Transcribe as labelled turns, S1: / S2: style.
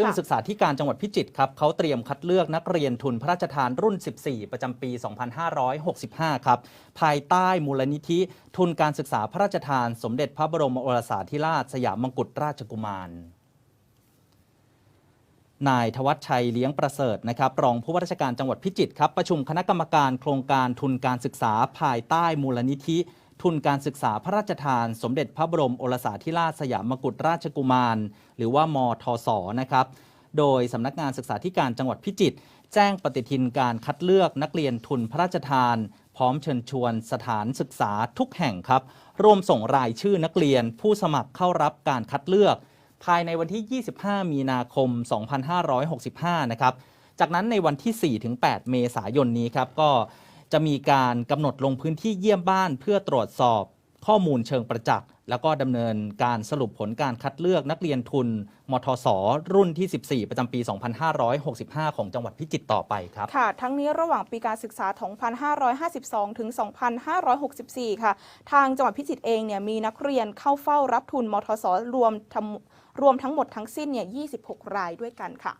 S1: ซึ่ง
S2: ค่ะ
S1: ศึกษาธิการจังหวัดพิจิตรครับเขาเตรียมคัดเลือกนักเรียนทุนพระราชทานรุ่น 14 ประจำปี 2565 ครับ ภายใต้มูลนิธิทุนการศึกษาพระราชทาน สมเด็จพระบรมโอรสาธิราชสยามมงกุฎราชกุมารนายทวัชชัยเลี้ยงประเสริฐนะครับรองผู้ว่าราชการจังหวัดพิจิตรครับประชุมคณะกรรมการโครงการทุนการศึกษาภายใต้มูลนิธิ ทุนการศึกษาพระราชทาน สมเด็จพระบรมโอรสาธิราชสยามกุฎราชกุมาร หรือว่ามทศนะครับ โดยสำนักงานศึกษาธิการจังหวัดพิจิตรแจ้งปฏิทินการคัดเลือกนักเรียนทุนพระราชทาน พร้อมเชิญชวนสถานศึกษาทุกแห่งครับ ร่วมส่งรายชื่อนักเรียนผู้สมัครเข้ารับการคัดเลือก ภายในวันที่ 25 มีนาคม 2565 นะครับ จากนั้นในวันที่ 4-8 เมษายนนี้ครับก็ จะมีการกำหนดลงพื้นที่เยี่ยมบ้านเพื่อตรวจสอบข้อมูลเชิงประจักษ์แล้วก็ดำเนินการสรุปผลการคัดเลือกนักเรียนทุน มทศรุ่นที่ 14 ประจำปี 2565 ของจังหวัดพิจิตรต่อไปครับ
S2: ค่ะ ทั้งนี้ระหว่างปีการศึกษา 2552 ถึง 2564 ค่ะ ทางจังหวัดพิจิตรเองเนี่ยมีนักเรียนเข้าเฝ้ารับทุน มทศรวมรวมทั้งหมดทั้งสิ้นเนี่ย 26 รายด้วยกันค่ะ